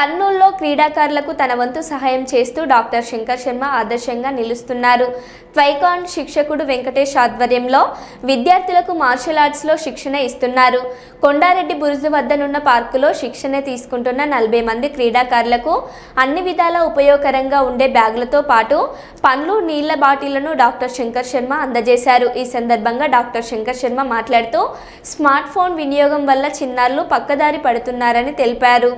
కర్నూల్లో క్రీడాకారులకు తన వంతు సహాయం చేస్తూ డాక్టర్ శంకర్ శర్మ ఆదర్శంగా నిలుస్తున్నారు. ట్వైకాన్ శిక్షకుడు వెంకటేష్ ఆధ్వర్యంలో విద్యార్థులకు మార్షల్ ఆర్ట్స్లో శిక్షణ ఇస్తున్నారు. కొండారెడ్డి బురుజు వద్దనున్న పార్కులో శిక్షణ తీసుకుంటున్న నలభై మంది క్రీడాకారులకు అన్ని విధాల ఉపయోగకరంగా ఉండే బ్యాగులతో పాటు పండ్లు నీళ్ళ బాటిళ్ళను డాక్టర్ శంకర్ శర్మ అందజేశారు. ఈ సందర్భంగా డాక్టర్ శంకర్ శర్మ మాట్లాడుతూ స్మార్ట్ ఫోన్ వినియోగం వల్ల చిన్నారులు పక్కదారి పడుతున్నారని తెలిపారు.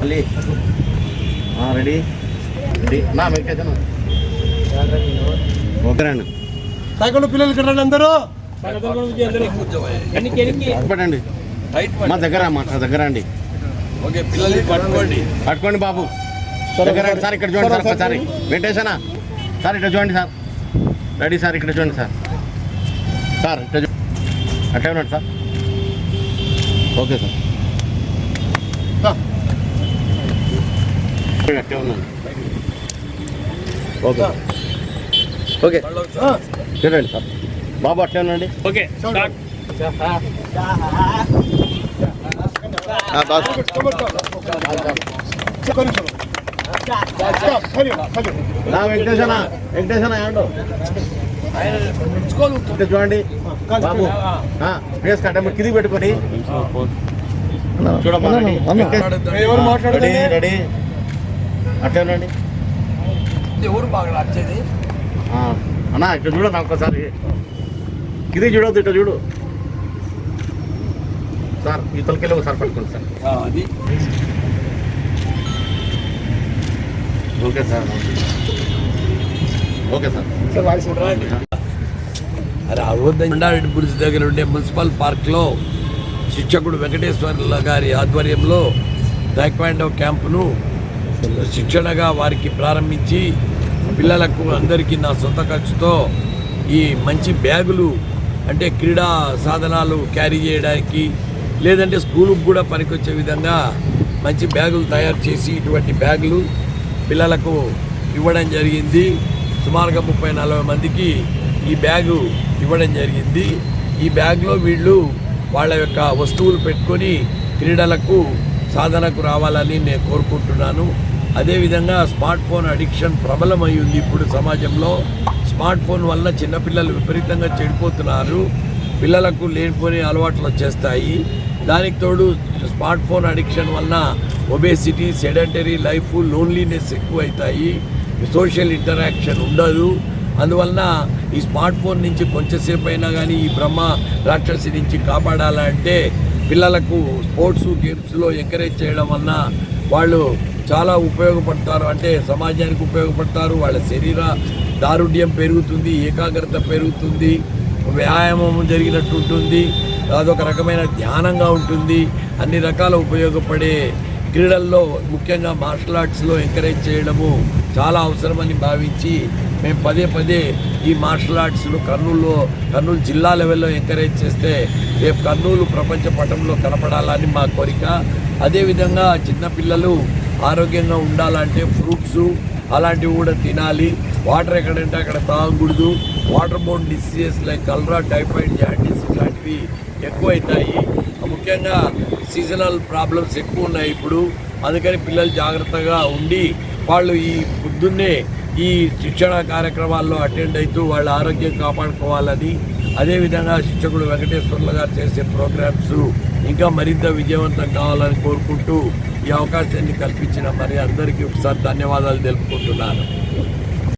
మళ్ళీ రెడీ. రెడీ. నా వెంకటేశన్ ఓకేనండి. సైకిల్ పిల్లలు రండి అందరూ. పట్టండి. మా దగ్గర మా దగ్గర అండి. ఓకే పిల్లల్ని పట్టుకోండి. పట్టుకోండి బాబు. దగ్గర సార్. ఇక్కడ చూడండి సార్ ఒకసారి. వెంకటేశనా? సార్ ఇక్కడ చూడండి సార్. రెడీ సార్ ఇక్కడ చూడండి సార్. సార్ ఇక్కడ అట్టే ఉన్నాడు సార్. Okay sir. సార్. అట్టే ఉన్నాను. Okay okay. చూడండి సార్. బాబు అట్టే ఉండండి. ఓకే. ఆ, బాస్. నా వెంకటేశనా వెంకటేశనా ఇక్కడ చూడండి. బాబు ఫేస్ కట్ట కిందికి పెట్టుకొని. చూడమ్మా రెడీ. రెడీ అట్లే ఉండండి. ఎవరు బాగా నచ్చేది? అన్నా ఇక్కడ చూడన్నా ఒక్కసారి. కిందికి చూడొద్దు ఇట్లా చూడు. సార్ ఈ తొలకెళ్ళి ఒకసారి పట్టుకోండి సార్. అది. Okay sir. Okay sir. అరే కొండారెడ్డి బ్రిడ్జ్ దగ్గర ఉండే మున్సిపల్ పార్క్లో శిక్షకుడు వెంకటేశ్వర్ల గారి ఆధ్వర్యంలో టైక్వాండో క్యాంపును శిక్షణగా వారికి ప్రారంభించి పిల్లలకు అందరికీ నా సొంత ఖర్చుతో ఈ మంచి బ్యాగులు అంటే క్రీడా సాధనాలు క్యారీ చేయడానికి లేదంటే స్కూలుకు కూడా పనికొచ్చే విధంగా మంచి బ్యాగులు తయారు చేసి ఇటువంటి బ్యాగులు పిల్లలకు ఇవ్వడం జరిగింది. సుమారుగా ముప్పై నలభై మందికి ఈ బ్యాగు ఇవ్వడం జరిగింది. ఈ బ్యాగ్లో వీళ్ళు వాళ్ళ యొక్క వస్తువులు పెట్టుకొని క్రీడలకు సాధనకు రావాలని నేను కోరుకుంటున్నాను. అదేవిధంగా స్మార్ట్ ఫోన్ అడిక్షన్ ప్రబలమై ఉంది ఇప్పుడు సమాజంలో. స్మార్ట్ ఫోన్ వల్ల చిన్నపిల్లలు విపరీతంగా చెడిపోతున్నారు. పిల్లలకు లేనిపోని అలవాట్లు వచ్చేస్తాయి. దానికి తోడు స్మార్ట్ ఫోన్ అడిక్షన్ వలన ఒబేసిటీ సెడెంటరీ లైఫ్ లోన్లీనెస్ ఎక్కువ అవుతాయి సోషల్ ఇంటరాక్షన్ ఉండదు. అందువలన ఈ స్మార్ట్ ఫోన్ నుంచి కొంచెంసేపు అయినా కానీ ఈ బ్రహ్మ రాక్షసి నుంచి కాపాడాలంటే పిల్లలకు స్పోర్ట్స్ గేమ్స్లో ఎంకరేజ్ చేయడం వలన వాళ్ళు చాలా ఉపయోగపడతారు. అంటే సమాజానికి ఉపయోగపడతారు. వాళ్ళ శరీర దారుఢ్యం పెరుగుతుంది ఏకాగ్రత పెరుగుతుంది వ్యాయామం జరిగినట్టు ఉంటుంది అదొక రకమైన ధ్యానంగా ఉంటుంది. అన్ని రకాల ఉపయోగపడే క్రీడల్లో ముఖ్యంగా మార్షల్ ఆర్ట్స్లో ఎంకరేజ్ చేయడము చాలా అవసరమని భావించి మేము పదే పదే ఈ మార్షల్ ఆర్ట్స్ను కర్నూలులో కర్నూలు జిల్లా లెవెల్లో ఎంకరేజ్ చేస్తే రేపు కర్నూలు ప్రపంచ పటంలో కనపడాలని మా కోరిక. అదేవిధంగా చిన్నపిల్లలు ఆరోగ్యంగా ఉండాలంటే ఫ్రూట్స్ అలాంటివి కూడా తినాలి. వాటర్ ఎక్కడంటే అక్కడ తాగకూడదు. Water borne diseases like cholera typhoid jaundice ఇలాంటివి ఎక్కువవుతాయి ముఖ్యంగా సీజనల్ ప్రాబ్లమ్స్ ఎక్కువ ఉన్నాయి ఇప్పుడు. అందుకని పిల్లలు జాగ్రత్తగా ఉండి వాళ్ళు ఈ పొద్దున్నే ఈ శిక్షణ కార్యక్రమాల్లో అటెండ్ అవుతూ వాళ్ళ ఆరోగ్యం కాపాడుకోవాలని అదేవిధంగా శిక్షకుడు వెంకటేశ్వర్లు గారు చేసే ప్రోగ్రామ్స్ ఇంకా మరింత విజయవంతం కావాలని కోరుకుంటూ ఈ అవకాశాన్ని కల్పించిన మరి అందరికీ ఒకసారి ధన్యవాదాలు తెలుపుకుంటున్నాను.